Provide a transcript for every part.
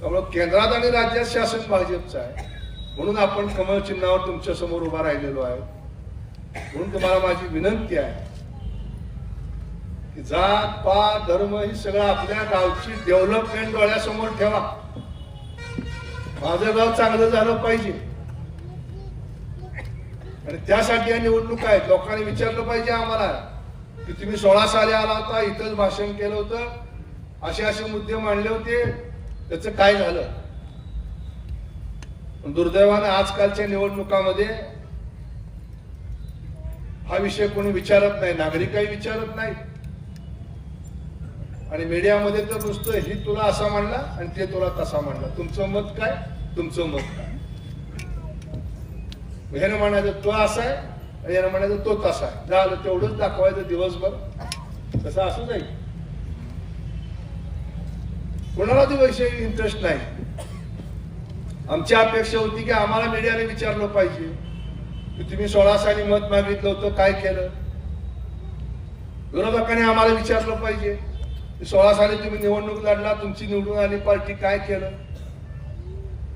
त्यामुळं केंद्रात आणि राज्यात शासन भाजपचं आहे. म्हणून आपण कमळ चिन्हावर तुमच्यासमोर उभा राहिलेलो आहे. म्हणून तुम्हाला माझी विनंती आहे की जात पात धर्म ही सगळं आपल्या गावची डेव्हलपमेंट डोळ्यासमोर ठेवा. माझं गाव चांगलं झालं पाहिजे. आणि त्यासाठी या निवडणूक आहेत. लोकांनी विचारलं पाहिजे आम्हाला की तुम्ही सोळा साली आला होता इथंच भाषण केलं होतं. असे असे मुद्दे मांडले होते. त्याचं काय झालं? पण दुर्दैवानं आजकालच्या निवडणुकामध्ये हा विषय कोणी विचारत नाही नागरिकही विचारत नाही. आणि मीडियामध्ये तर नुसतं ही तुला असा मांडला आणि ते तुला तसा मांडला. तुमचं मत काय? तुमचं मत काय? ह्यानं म्हणायचं तो असा आहे. आणि यानं म्हणायचं तो तसा आहे. झालं तेवढंच दाखवायचं दिवसभर. तसं असू जाईल. कोणाला ती वैषयिक इंटरेस्ट नाही. आमची अपेक्षा होती की आम्हाला मीडियाने विचारलं पाहिजे. की तुम्ही सोळा साली मत मागितलं होतं काय केलं? विरोधकांनी आम्हाला विचारलं पाहिजे. सोळा साली तुम्ही निवडणूक लढला तुमची निवडून आली पार्टी काय केलं?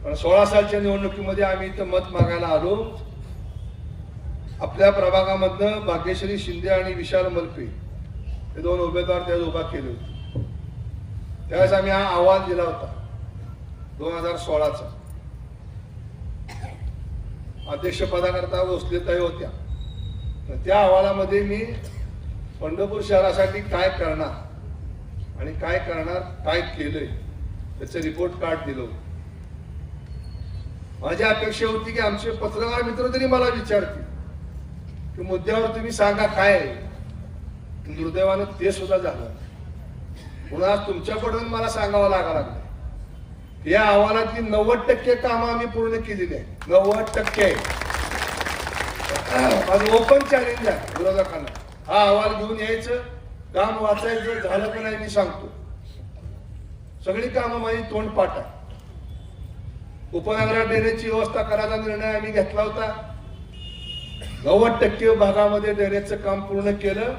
पण सोळा सालच्या निवडणुकीमध्ये आम्ही इथं मत मागायला आलो. आपल्या प्रभागामधनं भाग्यश्री शिंदे आणि विशाल मलपे हे दोन उमेदवार त्यात उभा केले होते. त्यावेळेस आम्ही हा अहवाल दिला होता. दोन हजार सोळाचा. अध्यक्षपदाकरता भोसलेताई होत्या. तर त्या अहवालामध्ये मी पंढरपूर शहरासाठी काय करणार आणि काय करणार काय केलंय त्याचं रिपोर्ट कार्ड दिलं माझी अपेक्षा होती की आमचे पत्रकार मित्र तरी मला विचारतील की मुद्द्यावर तुम्ही सांगा काय आहे. दुर्दैवानं ते सुद्धा झालं पुन्हा तुमच्याकडून मला सांगावं लागा लागलं या अहवालातली नव्वद टक्के कामं आम्ही पूर्ण केलेली आहे नव्वद टक्के. माझं ओपन चॅलेंज आहे विरोधकांना. हा अहवाल घेऊन यायचं काम वाचायचं झालं का नाही मी सांगतो. सगळी कामं माझी तोंडपाठ आहे. उपनगरात डेरेची व्यवस्था करायचा निर्णय आम्ही घेतला होता. नव्वद टक्के भागामध्ये डेरेचं काम पूर्ण केलं.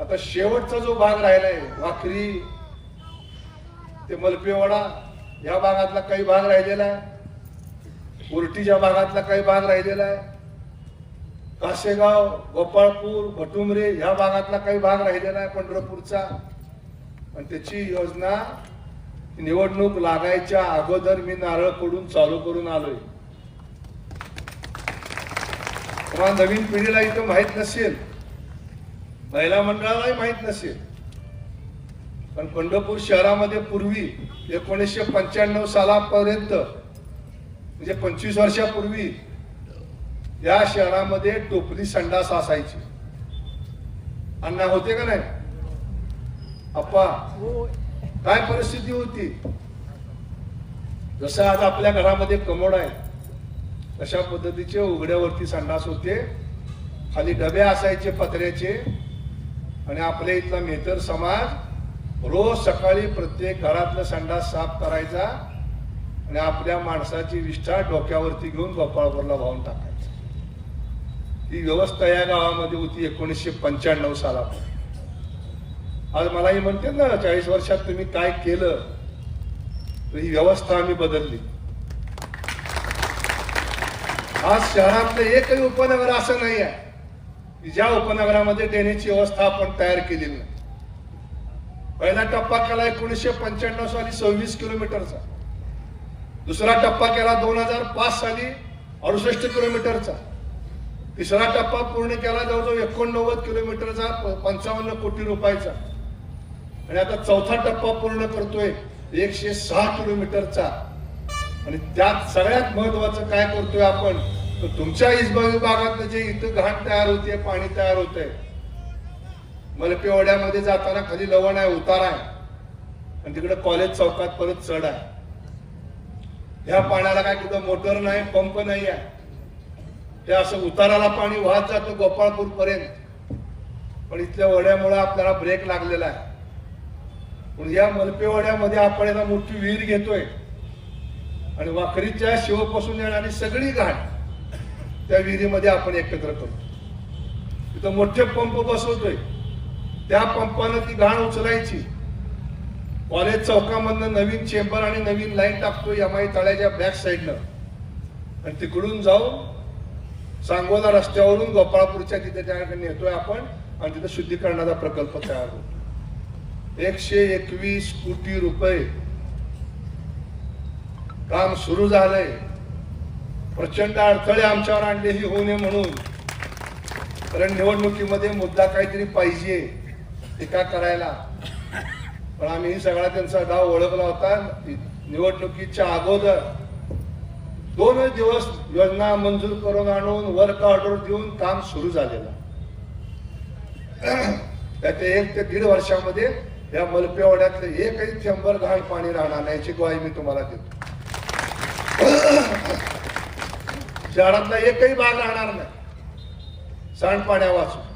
आता शेवटचा जो भाग राहिलाय वाखरी ते मलपेवाडा या भागातला काही भाग राहिलेला आहे. उरटीच्या भागातला काही भाग राहिलेला आहे. कासेगाव गोपाळपूर भटुमरे ह्या भागातला काही भाग राहिलेला आहे पंढरपूरचा. आणि त्याची योजना निवडणूक लागायच्या अगोदर मी नारळ पडून चालू करून आलोय. तुम्हाला नवीन पिढीला इथं माहीत नसेल महिला मंडळालाही माहीत नसेल. पण पंढरपूर शहरामध्ये पूर्वी एकोणीसशे पंच्याण्णव सालापर्यंत म्हणजे पंचवीस वर्षापूर्वी या शहरामध्ये टोपली संडास असायची. अण्णा होते का नाही? अप्पा काय परिस्थिती होती? जसं आज आपल्या घरामध्ये कमोड आहे तशा पद्धतीचे उघड्यावरती संडास होते. खाली डबे असायचे पत्र्याचे. आणि आपल्या इथला मेतर समाज रोज सकाळी प्रत्येक घरातलं संडास साफ करायचा आणि आपल्या माणसाची विष्ठा डोक्यावरती घेऊन गोपाळपूरला वाहून टाकायचा. ही व्यवस्था या गावामध्ये होती एकोणीसशे पंच्याण्णव सालामध्ये. आज मलाही म्हणते ना चाळीस वर्षात तुम्ही काय केलं तर ही व्यवस्था आम्ही बदलली. आज शहरातलं एकही उपनगर असं नाही आहे. ज्या उपनगरामध्ये देण्याची व्यवस्था आपण तयार केलेली नाही पहिला टप्पा केला एकोणीसशे पंच्याण्णव साली सव्वीस किलोमीटरचा. दुसरा टप्पा केला दोन हजार पाच साली अडुसष्ट किलोमीटरचा. तिसरा टप्पा पूर्ण केला जवळजवळ एकोणनव्वद किलोमीटरचा प- पंचावन्न कोटी रुपयाचा. आणि आता चौथा टप्पा पूर्ण करतोय एकशे सहा किलोमीटरचा. आणि त्यात सगळ्यात महत्वाचं काय करतोय आपण तर तुमच्या इसबाग भागात जे इथं घाण तयार होते पाणी तयार होतंय मलपेवाड्यामध्ये जाताना खाली लवण आहे उतार आहे आणि तिकडे कॉलेज चौकात परत चढ आहे. ह्या पाण्याला काय कुठं मोटर नाही पंप नाही आहे. ते असं उताराला पाणी वाहत जातं गोपाळपूर पर्यंत पण इथल्या वड्यामुळे आपल्याला ब्रेक लागलेला आहे. पण या मलपेवाड्यामध्ये आपण मोठी विहीर घेतोय. आणि वाखरीच्या शिवपासून येणारी सगळी घाट त्या विहिरीमध्ये आपण एकत्र करतो. तिथं मोठे पंप बसवतोय. त्या पंपानं ती घाण उचलायची. कॉलेज चौकामधनं नवीन चेंबर आणि नवीन लाईन टाकतो यमाई तळ्याच्या बॅक साईडनं. आणि तिकडून जाऊन सांगोला रस्त्यावरून गोपाळपूरच्या तिथे त्या नेतोय आपण आणि तिथे शुद्धीकरणाचा प्रकल्प तयार होतो. एकशे एकवीस कोटी रुपये काम सुरू झालंय. प्रचंड अडथळे आमच्यावर आणले ही होऊ नये म्हणून. कारण निवडणुकीमध्ये मुद्दा काहीतरी पाहिजे टीका करायला. पण आम्ही सगळा त्यांचा डाव ओळखला होता. निवडणुकीच्या अगोदर दोन दिवस योजना मंजूर करून आणून वर्क ऑर्डर देऊन काम सुरू झालेलं. त्याचे एक ते दीड वर्षामध्ये या मलपेवाड्यातले एकही थेंबर घाण पाणी राहणार नाही याची ग्वाही मी तुम्हाला देतो. शहरातला एकही भाग राहणार नाही. सांडपाड्या वाचून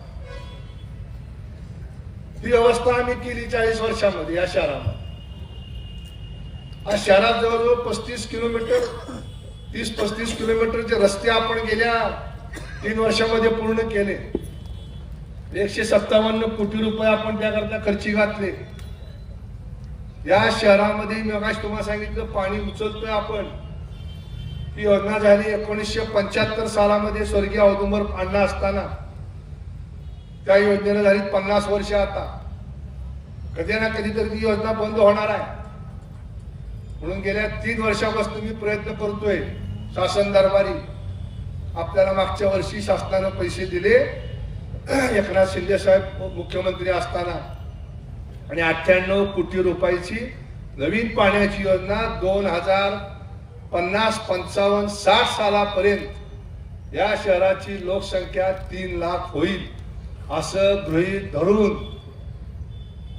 ही व्यवस्था आम्ही केली चाळीस वर्षामध्ये या शहरामध्ये. आज शहरात जवळजवळ पस्तीस किलोमीटर तीस पस्तीस किलोमीटरचे रस्ते आपण गेल्या तीन वर्षामध्ये पूर्ण केले. एकशे सत्तावन्न कोटी रुपये आपण त्याकरता खर्ची घातले. या शहरामध्ये मी तुम्हाला सांगितलं पाणी उचलतोय आपण. ही योजना झाली. एकोणीसशे पंच्याहत्तर सालामध्ये स्वर्गीय औदुंबर अण्णा असताना त्या योजनेला झाली पन्नास वर्ष आता. कधी ना कधीतरी ती योजना बंद होणार आहे. म्हणून गेल्या तीन वर्षापासून मी प्रयत्न करतोय शासन दरबारी आपल्याला मागच्या वर्षी शासनानं पैसे दिले. एकनाथ शिंदे साहेब मुख्यमंत्री असताना. आणि अठ्ठ्याण्णव कोटी रुपयाची नवीन पाण्याची योजना दोन हजार पन्नास पंचावन्न साठ सालापर्यंत या शहराची लोकसंख्या तीन लाख होईल असं गृहीत धरून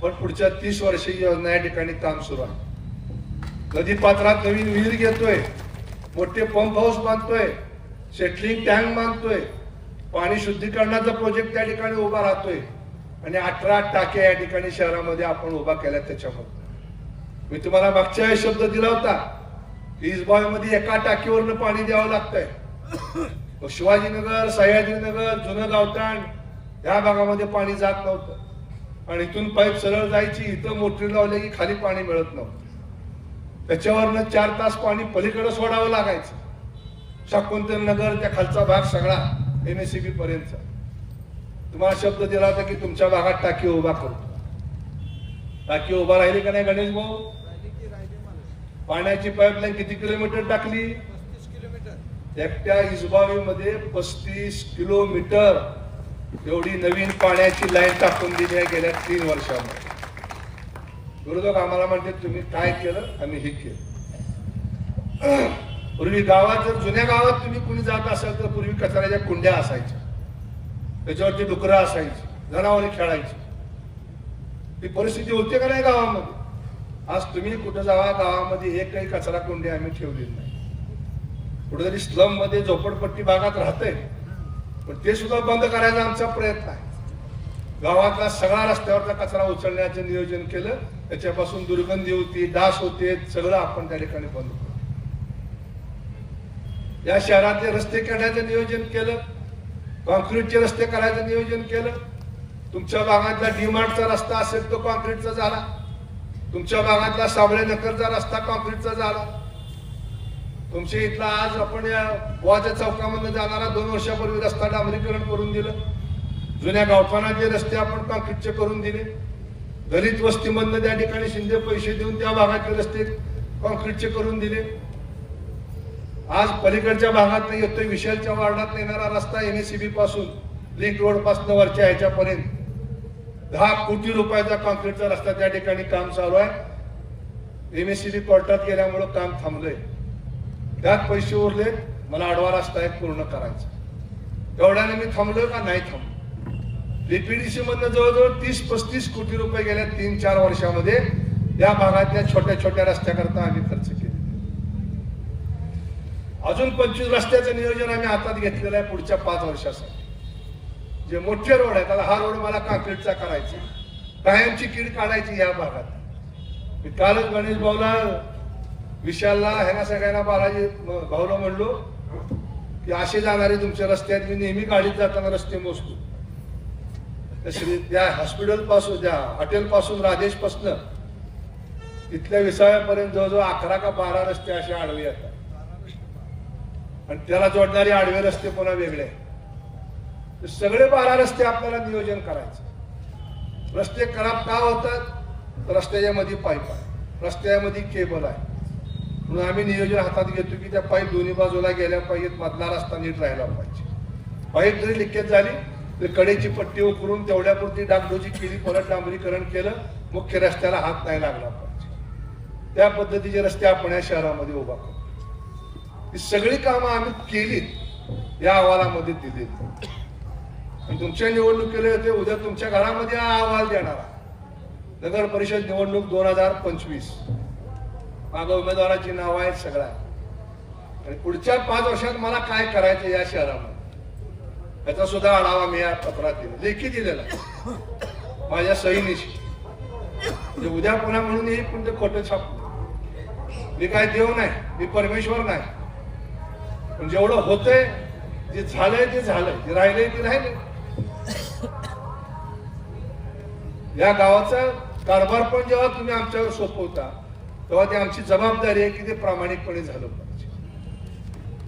पण पुढच्या तीस वर्षी योजना या ठिकाणी काम सुरू आहे. नदीपात्रात नवीन विहीर घेतोय मोठे पंप हाऊस बांधतोय सेटलिंग टँक बांधतोय पाणी शुद्धीकरणाचा प्रोजेक्ट त्या ठिकाणी उभा राहतोय आणि अठरा टाके या ठिकाणी शहरामध्ये आपण उभा केल्या त्याच्यामध्ये मी तुम्हाला मागच्या शब्द दिला होता मध्ये एका टाकीवरनं पाणी द्यावं लागतंय. शिवाजीनगर सयाजीनगर जुनं गावठाण या भागामध्ये पाणी जात नव्हतं. आणि इथून पाईप सरळ जायची इथं मोटरी लावली की खाली पाणी मिळत नव्हतं. त्याच्यावरनं चार तास पाणी पलीकडे सोडावं लागायचं. शाकुंतल नगर त्या खालचा भाग सगळा एम एस सी बी पर्यंत तुम्हाला शब्द दिला होता की तुमच्या भागात टाकी उभा करतो टाकी उभा राहिली का नाही गणेश भाऊ? पाण्याची पाईपलाईन किती किलोमीटर टाकली? एकट्या इजबावी मध्ये पस्तीस किलोमीटर एवढी नवीन पाण्याची लाईन टाकून दिली आहे गेल्या तीन वर्षामध्ये. विरोधक आम्हाला म्हणते तुम्ही काय केलं? आम्ही हे केलं. पूर्वी गावात जर जुन्या गावात तुम्ही कुणी जात असाल तर पूर्वी कचऱ्याच्या कुंड्या असायच्या. त्याच्यावरती डुकरं असायची जनावरे खेळायची. ही परिस्थिती होती का नाही गावामध्ये? आज तुम्ही कुठं जावा गावामध्ये एकही कचरा कुंडी आम्ही ठेवलेली नाही. कुठेतरी स्लममध्ये झोपडपट्टी भागात राहते पण ते सुद्धा बंद करायचा आमचा प्रयत्न आहे. गावातला सगळा रस्त्यावरचा कचरा उचलण्याचं नियोजन केलं. त्याच्यापासून दुर्गंधी होती डास होते सगळं आपण त्या ठिकाणी बंद करतो या शहरातले रस्ते काढायचं नियोजन केलं. कॉन्क्रीटचे रस्ते करायचं नियोजन केलं. तुमच्या भागातला डीमार्टचा रस्ता असेल तो कॉन्क्रीटचा झाला. तुमच्या भागातला साबळे नकरचा रस्ता कॉन्क्रीटचा झाला. तुमच्या इथला आज आपण या गोवाच्या चौकामधून जाणारा दोन वर्षापूर्वी रस्ता डांबरीकरण करून दिलं. जुन्या गावठाणाचे रस्ते आपण कॉन्क्रीटचे करून दिले. दलित वस्तीमधनं त्या ठिकाणी शिंदे पैसे देऊन त्या भागातले रस्ते कॉन्क्रीटचे करून दिले. आज पलीकडच्या भागात येतोय विशालच्या वार्डात येणारा रस्ता एनएसीबी पासून लिंक रोडपासून वरच्या ह्याच्यापर्यंत. दहा कोटी रुपयाचा कॉन्क्रीटचा रस्ता त्या ठिकाणी काम चालू आहे. एमएससीबी कोर्टात गेल्यामुळं काम थांबलंय. त्यात पैसे उरले मला आडवा रस्ता एक पूर्ण करायचा. एवढ्याने मी थांबलो का नाही थांबलो. डीपीडीसी मधनं जवळजवळ तीस पस्तीस कोटी रुपये गेल्या तीन चार वर्षामध्ये. या भागातल्या छोट्या छोट्या रस्त्याकरता आम्ही खर्च केले अजून पंचवीस रस्त्याचं नियोजन आम्ही हातात घेतलेलं आहे पुढच्या पाच वर्षासाठी. जे मोठे रोड आहेत त्याला हा रोड मला काँक्रीटचा करायचा कायमची कीड काढायची या भागात. मी कालच गणेश भाऊला विशालला ह्यांना सगळ्यांना बालाजी भाऊला म्हणलो की असे जाणारे तुमच्या रस्त्यात मी नेहमी गाडीत जाताना रस्ते मोजतो. श्री त्या हॉस्पिटलपासून त्या हॉटेल पासून राजेश पासन तिथल्या विसाव्यापर्यंत जवळजवळ अकरा का बारा रस्ते असे आडवे येतात. आणि त्याला जोडणारे आडवे रस्ते पुन्हा वेगळे सगळे बारा रस्ते आपल्याला नियोजन करायचं. रस्ते खराब का होतात? रस्त्याच्यामध्ये रस्त्याच्या मध्ये पाईप आहे. रस्त्यामध्ये केबल आहे. म्हणून आम्ही नियोजन हातात घेतो की त्या पाईप दोन्ही बाजूला गेल्या पाहिजेत मधला रस्ता नीट राहायला पाहिजे. पाईप जरी लिकेज झाली तर कडेची पट्टी उकरून तेवढ्यापुरती डागडोजी केली परत डांबरीकरण केलं मुख्य रस्त्याला हात नाही लागला पाहिजे. त्या पद्धतीचे रस्ते आपण या शहरामध्ये उभा करू ही सगळी कामं आम्ही केलीत या अहवालामध्ये दिलीत तुमच्या निवडणुकीला होते उद्या तुमच्या घरामध्ये हा अहवाल देणार नगर परिषद निवडणूक दोन हजार पंचवीस. मागं उमेदवाराची नाव आहेत सगळ्या. आणि पुढच्या पाच वर्षात मला काय करायचं या शहरामध्ये? याचा सुद्धा आढावा मी या पत्रात दिला. लेखी दिलेला माझ्या सहीनिशी. म्हणजे उद्या पुन्हा म्हणून येईल पण ते खोटं छाप. मी काय देव नाही मी परमेश्वर नाही. पण जेवढं होतंय जे झालंय ते झालंय. जे राहिलंय ते राहिलंय. या गावाचा कारभार पण जेव्हा तुम्ही आमच्यावर सोपवता तेव्हा ती आमची जबाबदारी आहे की ते प्रामाणिकपणे झालं पाहिजे.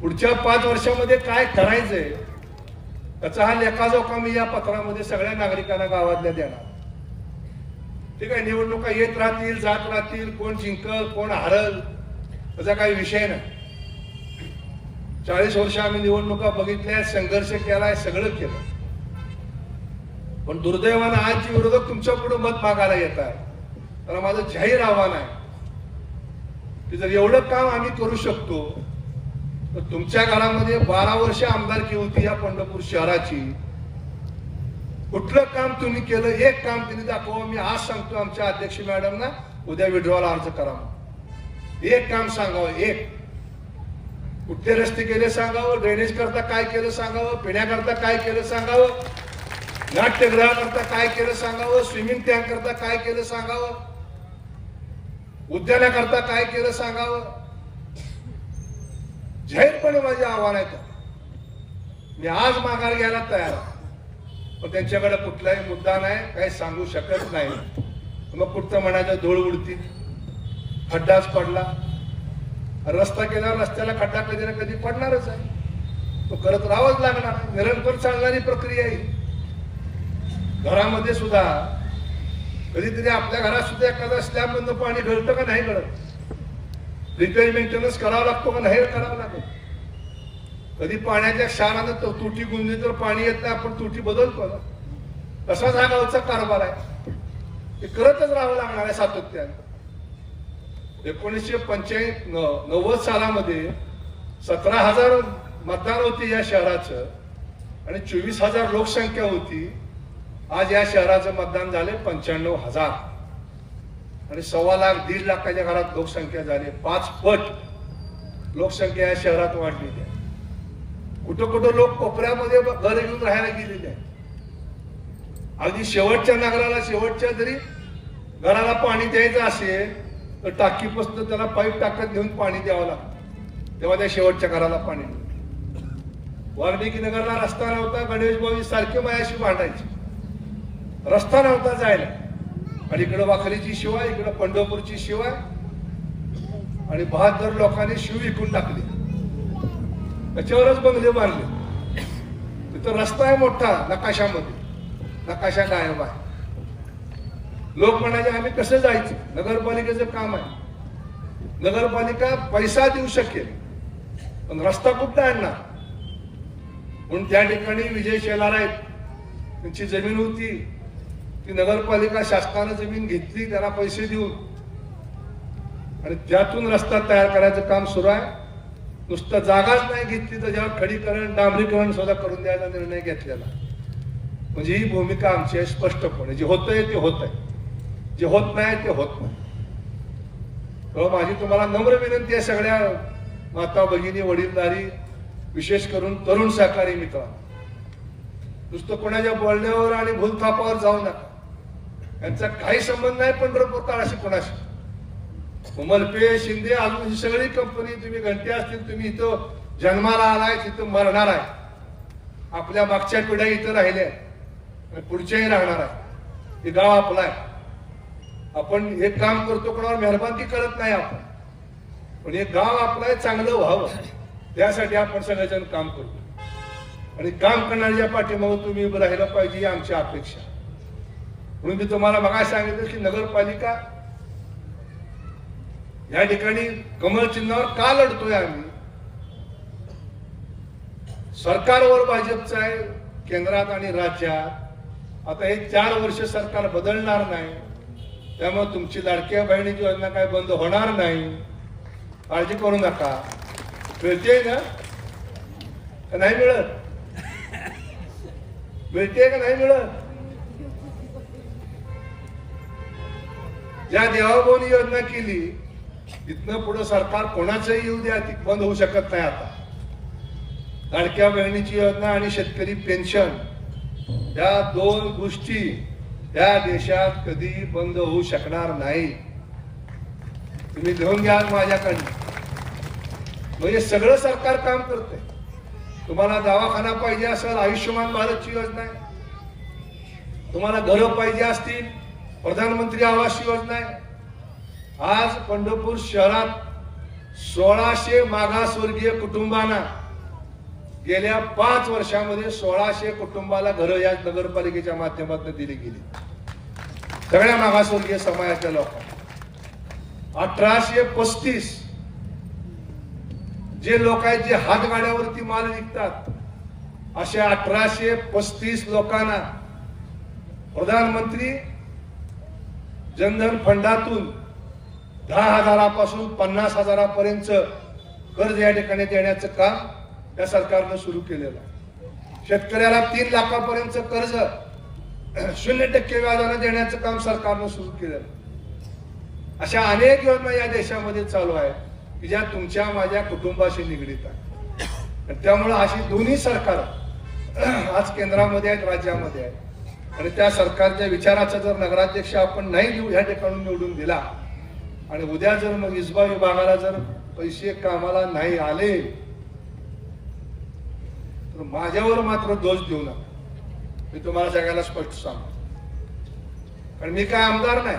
पुढच्या पाच वर्षामध्ये काय करायचंय त्याचा हा लेखाजोखा मी या पत्रामध्ये सगळ्या नागरिकांना गावातल्या देणार. ठीक आहे निवडणुका येत राहतील जात राहतील कोण जिंकल कोण हारल त्याचा काही विषय नाही. चाळीस वर्ष आम्ही निवडणुका बघितल्या संघर्ष केलाय सगळं केलं. पण दुर्दैवानं आज जे विरोधक तुमच्यापुढे मत मागायला येत आहे. त्याला माझं जाहीर आव्हान आहे की जर एवढं काम आम्ही करू शकतो तर तुमच्या घरामध्ये बारा वर्ष आमदारकी होती या पंढरपूर शहराची. कुठलं काम तुम्ही केलं एक काम तुम्ही दाखवा मी आज सांगतो आमच्या अध्यक्ष मॅडमना उद्या विड्रॉल अर्ज करा एक काम सांगावं एक. कुठले रस्ते केले सांगावं ड्रेनेज करता काय केलं सांगावं पिण्याकरता काय केलं सांगावं? नाट्यगृहाकरता काय केलं सांगावं? स्विमिंग टँक करता काय केलं सांगावं? उद्यानाकरता काय केलं सांगावं? जाहीरपणे माझे आव्हान आहे मी आज माघार घ्यायला तयार पण त्यांच्याकडे कुठलाही मुद्दा नाही काही सांगू शकत नाही. मग कुठचं म्हणायचं धूळ उडती खड्डाच पडला. रस्ता केला रस्त्याला खड्डा कधी ना कधी पडणारच आहे. तो करत राहावाच लागणार निरंतर चालणारी प्रक्रिया आहे. घरामध्ये सुद्धा कधीतरी आपल्या घरात सुद्धा एखादा स्लॅब पाणी घडतं का नाही गळत रिपेअर मेंटेनन्स करावा लागतो का नाही करावं लागत? कधी पाण्याच्या क्षारानं तर तुटी गुंजली तर पाणी येत नाही आपण तुटी बदलतो ना. तसाच हा गावचा कारभार आहे. ते करतच राहावं लागणार आहे सातत्याने. एकोणीसशे पंच्याऐंशी नव्वद सालामध्ये सतरा हजार मतदान होते या शहराचं आणि चोवीस हजार लोकसंख्या होती. आज या शहराचं मतदान झाले पंच्याण्णव हजार. आणि सव्वा लाख दीड लाखाच्या घरात लोकसंख्या झाली. पाच पट लोकसंख्या या शहरात वाढलेली आहे. कुठं कुठं लोक कोपऱ्यामध्ये घर घेऊन राहायला गेलेले आहेत. अगदी शेवटच्या नगराला शेवटच्या जरी घराला पाणी द्यायचं असेल तर टाकीपासून त्याला पाईप टाकत घेऊन पाणी द्यावं लागतं. तेव्हा त्या शेवटच्या घराला पाणी वाल्मिकी नगरला रस्ता नव्हता गणेश भाऊ सारखे मायाशी भांडायचे. रस्ता नव्हता जायला. आणि इकडं वाखरीची शिवाय इकडं पंढरपूरची शिवाय आणि बहादर लोकांनी शिव विकून टाकली. त्याच्यावरच बंगले बांधले. तिथं रस्ता आहे मोठा नकाशामध्ये. नकाशा गायब आहे. लोक म्हणाले आम्ही कसं जायचं? नगरपालिकेचं काम आहे. नगरपालिका पैसा देऊ शकेल पण रस्ता कुठला आणणार? म्हणून त्या ठिकाणी विजय शेलार आहेत. त्यांची जमीन होती. ती नगरपालिका शासनानं जमीन घेतली त्यांना पैसे देऊन. आणि त्यातून रस्ता तयार करायचं काम सुरू आहे. नुसतं जागाच नाही घेतली तर जेव्हा खडीकरण डांबरीकरण सुद्धा करून द्यायचा निर्णय घेतलेला. म्हणजे ही भूमिका आमची आहे स्पष्टपणे. जे होतंय ते होत आहे जे होत नाही ते होत नाही. तेव्हा माझी तुम्हाला नम्र विनंती आहे सगळ्या माता भगिनी वडीलधारी विशेष करून तरुण सहकारी मित्र नुसतं कोणाच्या बोलण्यावर आणि भूलथापावर जाऊ नका. यांचा काही संबंध नाही पंढरपूर काळाशी कोणाशी. उमलपे शिंदे अजून ही सगळी कंपनी तुम्ही घंटे असतील तुम्ही इथं जन्माला आलाय तिथं मरणार आहे. आपल्या मागच्या पिढ्या इथं राहिल्या आणि पुढच्याही राहणार आहे हे गाव आपलं आहे. आपण हे काम करतो कोणावर मेहरबानी करत नाही आपण. पण हे गाव आपलं आहे, चांगलं व्हावं. त्यासाठी आपण सगळेजण काम करतो. आणि काम करणाऱ्या पाठीमागं तुम्ही उभं राहिलं पाहिजे ही आमची अपेक्षा. म्हणून मी तुम्हाला मगा सांगितलं की नगरपालिका या ठिकाणी कमल चिन्हावर का लढतोय आम्ही? सरकारवर भाजपचं आहे केंद्रात आणि राज्यात. आता हे चार वर्ष सरकार बदलणार नाही. त्यामुळे तुमची लाडक्या बहिणीची योजना काय बंद होणार नाही. काळजी करू नका. मिळते ना? का नाही मिळत? मिळते का नाही मिळत? ज्या देवाभाऊनी योजना केली तिथनं पुढे सरकार कोणाचंही येऊ द्या ती बंद होऊ शकत नाही आता. लाडक्या बहिणीची योजना आणि शेतकरी पेन्शन या दोन गोष्टी या देशात कधी बंद होऊ शकणार नाही. तुम्ही लिहून घ्या माझ्याकडनं. म्हणजे सगळं सरकार काम करते तुम्हाला दवाखाना पाहिजे असेल आयुष्यमान भारतची योजना आहे. तुम्हाला घरं पाहिजे असतील प्रधानमंत्री आवास योजना आहे. आज पंढरपूर शहरात सोळाशे मागासवर्गीय कुटुंबांना गेल्या पाच वर्षामध्ये सोळाशे कुटुंबाला घरं या नगरपालिकेच्या माध्यमातून दिली गेली. सगळ्या मागासवर्गीय समाजाच्या लोकांना. अठराशे पस्तीस जे लोक आहेत जे हातगाड्यावरती माल विकतात अशा अठराशे पस्तीस लोकांना प्रधानमंत्री जनधन फंडातून दहा हजारापासून पन्नास हजारापर्यंत कर्ज या ठिकाणी देण्याचं काम या सरकारनं सुरू केलेलं आहे. शेतकऱ्याला तीन लाखापर्यंत कर्ज शून्य टक्के व्याजानं देण्याचं काम सरकारनं सुरू केलेलं अशा अनेक योजना या देशामध्ये चालू आहेत की ज्या तुमच्या माझ्या कुटुंबाशी निगडीत आहेत. त्यामुळं अशी दोन्ही सरकार आज केंद्रामध्ये आहेत राज्यामध्ये आहेत. आणि त्या सरकारच्या विचाराचा जर नगराध्यक्ष आपण नाही देऊ ह्या ठिकाणी निवडून दिला आणि उद्या जर मग इस्बा विभागाला जर पैसे कामाला नाही आले तर माझ्यावर मात्र दोष देऊ नका. मी तुम्हाला सगळ्याला स्पष्ट सांगतो. कारण मी काय आमदार नाही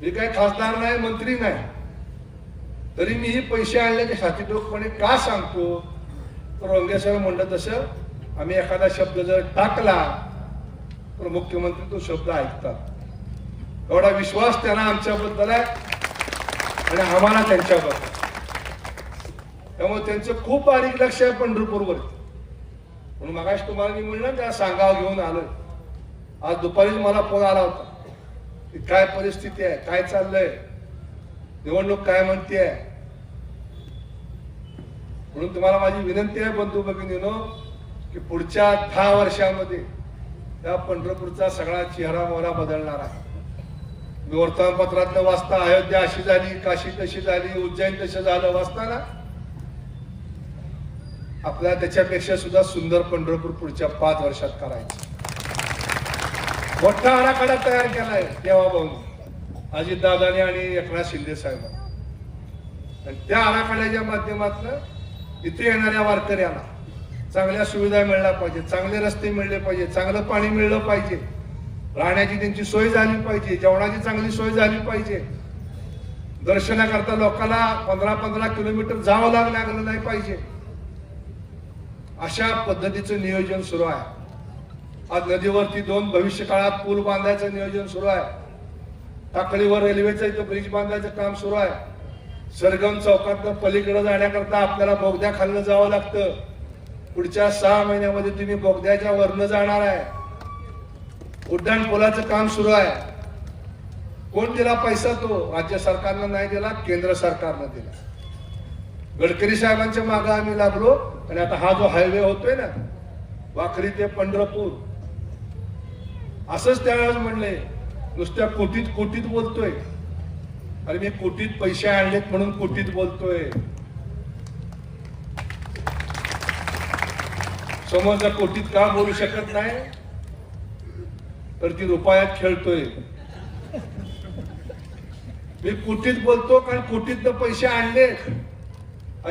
मी काय खासदार नाही मंत्री नाही तरी मी ही पैसे आणल्याचे साथीटोकपणे का सांगतो? तर रंगेसाहेब म्हणलं तसं आम्ही एखादा शब्द जर टाकला पण मुख्यमंत्री तो शब्द ऐकतात. एवढा विश्वास त्यांना आमच्याबद्दल आहे आणि आम्हाला त्यांच्याबद्दल. त्यामुळे त्यांचं खूप बारीक लक्ष आहे पंढरपूरवर. म्हणून मगाशी तुम्हाला मी म्हणलं त्या सांगाव घेऊन आलं आज दुपारीच मला फोन आला होता. की काय परिस्थिती आहे? काय चाललंय? निवडणूक काय म्हणते म्हणून तुम्हाला माझी विनंती आहे बंधू भगिनीनो की पुढच्या दहा वर्षामध्ये त्या पंढरपूरचा सगळा चेहरा मोहरा बदलणार आहे. मी वर्तमानपत्रात वाचता अयोध्या अशी झाली काशी तशी झाली उज्जैन तसं झालं वाचताना आपल्याला त्याच्यापेक्षा सुद्धा सुंदर पंढरपूर पुढच्या पाच वर्षात करायचं. मोठा आराखडा तयार केलाय देवाभाऊनी अजितदादाने आणि एकनाथ शिंदे साहेबांनी. आणि त्या आराखड्याच्या माध्यमातून इथे येणाऱ्या वारकऱ्याला चांगल्या सुविधा मिळल्या पाहिजे चांगले रस्ते मिळले पाहिजे चांगलं पाणी मिळलं पाहिजे. राहण्याची त्यांची सोय झाली पाहिजे जेवणाची चांगली सोय झाली पाहिजे. दर्शनाकरता लोकांना पंधरा पंधरा किलोमीटर जावं लाग लागलं नाही पाहिजे. अशा पद्धतीचं नियोजन सुरू आहे. आज नदीवरती दोन भविष्य काळात पूल बांधायचं नियोजन सुरू आहे. टाकळीवर रेल्वेचं इथं ब्रिज बांधायचं काम सुरू आहे. सरगम चौकातनं पलीकडे जाण्याकरता आपल्याला बोगद्या खाल्लं जावं लागतं. पुढच्या सहा महिन्यामध्ये तुम्ही बोगद्याच्या वरनं जाणार आहे. उड्डाण पुलाचं काम सुरू आहे. कोण दिला पैसा तो? राज्य सरकारनं नाही दिला केंद्र सरकारनं दिला. गडकरी साहेबांच्या मागे आम्ही लागलो आणि आता हा जो हायवे होतोय ना वाखरी ते पंढरपूर. असंच त्यावेळेस म्हणले नुसत्या कोटीत कोटीत बोलतोय. अरे मी कोटीत पैसे आणलेत म्हणून कोटीत बोलतोय. समोरच्या कोटीत का बोलू शकत नाही तर ती रुपयात खेळतोय. मी कोटीत बोलतो कारण कोटीत पैसे आणले.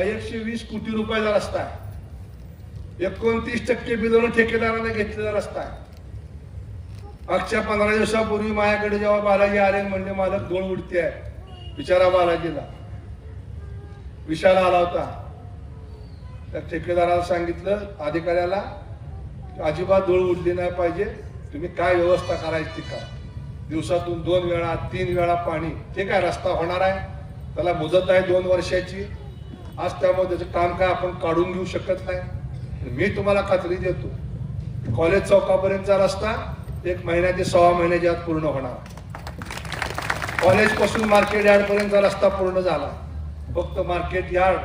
एकशे वीस कोटी रुपयाचा रस्ता आहे. एकोणतीस टक्के बिलोनं ठेकेदाराने घेतलेला रस्ता आहे. मागच्या पंधरा दिवसापूर्वी माझ्याकडे जेव्हा बालाजी आले म्हणजे मालक डोळ उडते आहे विचारा बालाजीला. विशाला आला होता. त्या ठेकेदाराला सांगितलं अधिकाऱ्याला अजिबात धूळ उडली नाही पाहिजे. तुम्ही काय व्यवस्था करायची ती का? दिवसातून दोन वेळा तीन वेळा पाणी. ठीक आहे रस्ता होणार आहे? त्याला मुदत आहे दोन वर्षाची. आज त्यामुळे त्याचं काम काय आपण काढून घेऊ शकत नाही. मी तुम्हाला खात्री देतो कॉलेज चौकापर्यंतचा रस्ता एक महिन्या ते सव्वा महिन्याच्या आत पूर्ण होणार. कॉलेजपासून मार्केट यार्डपर्यंतचा रस्ता पूर्ण झाला. फक्त मार्केट यार्ड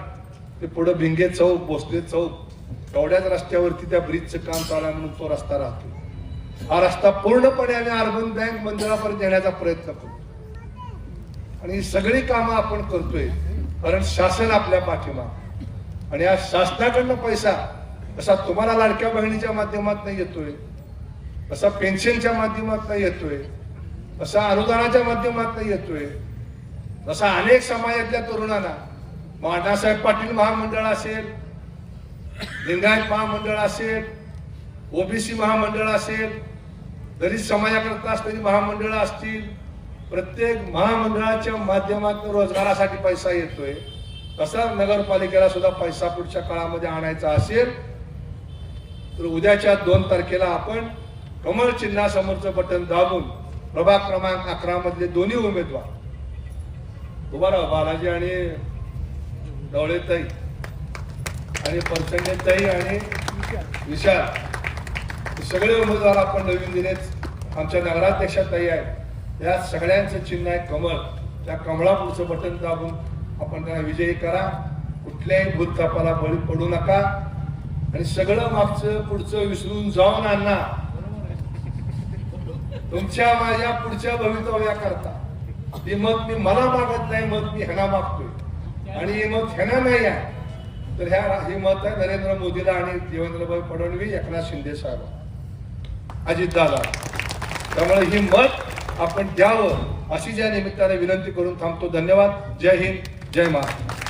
ते पुढं भिंगे चौक भोसले चौक एवढ्याच रस्त्यावरती त्या ब्रिजचं काम चालू आहे म्हणून तो रस्ता राहतो. हा रस्ता पूर्णपणे आम्ही अर्बन बँक मंदिरापर्यंत येण्याचा प्रयत्न करतो. आणि ही सगळी कामं आपण करतोय कारण शासन आपल्या पाठीमा आणि या शासनाकडनं पैसा असा तुम्हाला लाडक्या बहिणीच्या माध्यमातून येतोय असा पेन्शनच्या माध्यमातून येतोय असा अनुदानाच्या माध्यमातून येतोय तसा अनेक समाजातल्या तरुणांना मग पाटील महामंडळ असेल लिंगायत महामंडळ असेल ओबीसी महामंडळ असेल दलित समाजाकरता असलेली महामंडळं असतील प्रत्येक महामंडळाच्या माध्यमातून रोजगारासाठी पैसा येतोय. तसा नगरपालिकेला सुद्धा पैसा पुढच्या काळामध्ये आणायचा असेल तर उद्याच्या दोन तारखेला आपण कमळ चिन्हासमोरचं बटन दाबून प्रभाग क्रमांक अकरा मधले दोन्ही उमेदवार उभा राहा बालाजी आणि डवळेताई आणि परचंडेताई आणि विशाल. सगळे उमेदवार आपण नवीन दिलेच आमच्या नगराध्यक्षाताई आहेत. या सगळ्यांचं चिन्ह आहे कमळ. त्या कमळापुढचं बटन दाबून आपण त्यांना विजयी करा. कुठल्याही भूतथापाला बळी पडू नका. आणि सगळं मागचं पुढचं विसरून जाऊन आणा. तुमच्या माझ्या पुढच्या भवितव्या करता ती मत मी मला मागत नाही मत मी ह्यांना मागतो आणि ही मत नाही आहे. तर ह्या हे मत आहे नरेंद्र मोदीला आणि देवेंद्रभाई फडणवीस एकनाथ शिंदे साहेब. अजितदादा. त्यामुळे ही मत आपण द्यावं अशी ज्या निमित्ताने विनंती करून थांबतो. धन्यवाद. जय हिंद. जय महाराष्ट्र.